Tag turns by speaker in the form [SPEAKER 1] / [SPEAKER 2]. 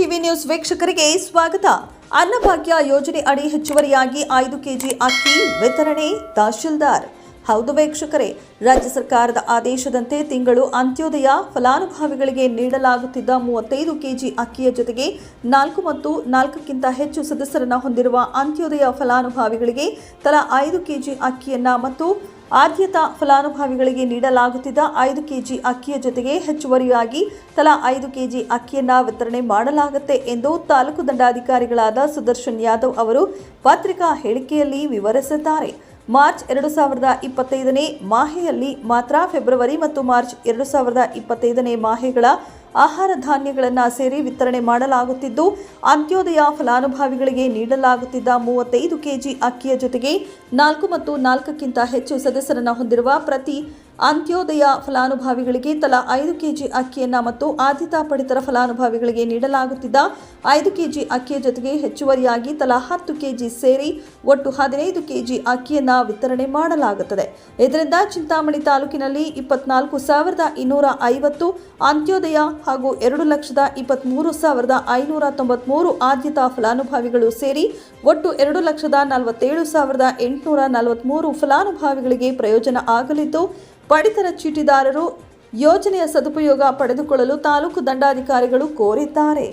[SPEAKER 1] TV news ವೀಕ್ಷಕರಿಗೆ ಸ್ವಾಗತ. ಅನ್ನಭಾಗ್ಯ ಯೋಜನೆ ಅಡಿ ಹೆಚ್ಚುವರಿಯಾಗಿ ಐದು ಕೆಜಿ ಅಕ್ಕಿ ವಿತರಣೆ ತಹಶೀಲ್ದಾರ್. ಹೌದು ವೀಕ್ಷಕರೇ, ರಾಜ್ಯ ಸರ್ಕಾರದ ಆದೇಶದಂತೆ ತಿಂಗಳು ಅಂತ್ಯೋದಯ ಫಲಾನುಭವಿಗಳಿಗೆ ನೀಡಲಾಗುತ್ತಿದ್ದ ಮೂವತ್ತೈದು ಕೆಜಿ ಅಕ್ಕಿಯ ಜೊತೆಗೆ ನಾಲ್ಕು ಮತ್ತು ನಾಲ್ಕಕ್ಕಿಂತ ಹೆಚ್ಚು ಸದಸ್ಯರನ್ನು ಹೊಂದಿರುವ ಅಂತ್ಯೋದಯ ಫಲಾನುಭವಿಗಳಿಗೆ ತಲಾ ಐದು ಕೆಜಿ ಅಕ್ಕಿಯನ್ನ ಮತ್ತು ಆದ್ಯತಾ ಫಲಾನುಭವಿಗಳಿಗೆ ನೀಡಲಾಗುತ್ತಿದ್ದ ಐದು ಕೆಜಿ ಅಕ್ಕಿಯ ಜೊತೆಗೆ ಹೆಚ್ಚುವರಿಯಾಗಿ ತಲಾ ಐದು ಕೆಜಿ ಅಕ್ಕಿಯನ್ನ ವಿತರಣೆ ಮಾಡಲಾಗುತ್ತೆ ಎಂದು ತಾಲೂಕು ದಂಡಾಧಿಕಾರಿಗಳಾದ ಸುದರ್ಶನ್ ಯಾದವ್ ಅವರು ಪತ್ರಿಕಾ ಹೇಳಿಕೆಯಲ್ಲಿ ವಿವರಿಸಿದ್ದಾರೆ. ಮಾರ್ಚ್ ಎರಡು ಸಾವಿರದ ಇಪ್ಪತ್ತೈದನೇ ಮಾಹೆಯಲ್ಲಿ ಮಾತ್ರ ಫೆಬ್ರವರಿ ಮತ್ತು ಮಾರ್ಚ್ ಎರಡು ಸಾವಿರದ ಇಪ್ಪತ್ತೈದನೇ ಮಾಹೆಗಳ ಆಹಾರ ಧಾನ್ಯಗಳನ್ನು ಸೇರಿ ವಿತರಣೆ ಮಾಡಲಾಗುತ್ತಿದ್ದು, ಅಂತ್ಯೋದಯ ಫಲಾನುಭವಿಗಳಿಗೆ ನೀಡಲಾಗುತ್ತಿದ್ದ ಮೂವತ್ತೈದು ಕೆಜಿ ಅಕ್ಕಿಯ ಜೊತೆಗೆ ನಾಲ್ಕು ಮತ್ತು ನಾಲ್ಕಕ್ಕಿಂತ ಹೆಚ್ಚು ಸದಸ್ಯರನ್ನು ಹೊಂದಿರುವ ಪ್ರತಿ ಅಂತ್ಯೋದಯ ಫಲಾನುಭವಿಗಳಿಗೆ ತಲಾ ಐದು ಕೆಜಿ ಅಕ್ಕಿಯನ್ನ ಮತ್ತು ಆದ್ಯತಾ ಪಡಿತರ ಫಲಾನುಭವಿಗಳಿಗೆ ನೀಡಲಾಗುತ್ತಿದ್ದ ಐದು ಕೆಜಿ ಅಕ್ಕಿಯ ಜೊತೆಗೆ ಹೆಚ್ಚುವರಿಯಾಗಿ ತಲಾ ಹತ್ತು ಕೆಜಿ ಸೇರಿ ಒಟ್ಟು ಹದಿನೈದು ಕೆಜಿ ಅಕ್ಕಿಯನ್ನ ವಿತರಣೆ ಮಾಡಲಾಗುತ್ತದೆ. ಇದರಿಂದ ಚಿಂತಾಮಣಿ ತಾಲೂಕಿನಲ್ಲಿ ಇಪ್ಪತ್ನಾಲ್ಕು ಸಾವಿರದ ಇನ್ನೂರ ಐವತ್ತು, ಅಂತ್ಯೋದಯ ಹಾಗೂ ಎರಡು ಲಕ್ಷದ ಇಪ್ಪತ್ತ್ಮೂರು ಸಾವಿರದ ಐನೂರ ತೊಂಬತ್ಮೂರು ಆದ್ಯತಾ ಫಲಾನುಭವಿಗಳು ಸೇರಿ ಒಟ್ಟು ಎರಡು ಲಕ್ಷದ ನಲವತ್ತೇಳು ಸಾವಿರದ ಎಂಟುನೂರ ನಲವತ್ತ್ಮೂರು ಫಲಾನುಭವಿಗಳಿಗೆ ಪ್ರಯೋಜನ ಆಗಲಿದ್ದು ಪಡಿತರ ಚೀಟಿದಾರರು ಯೋಜನೆಯ ಸದುಪಯೋಗ ಪಡೆದುಕೊಳ್ಳಲು ತಾಲೂಕು ದಂಡಾಧಿಕಾರಿಗಳು ಕೋರಿದ್ದಾರೆ.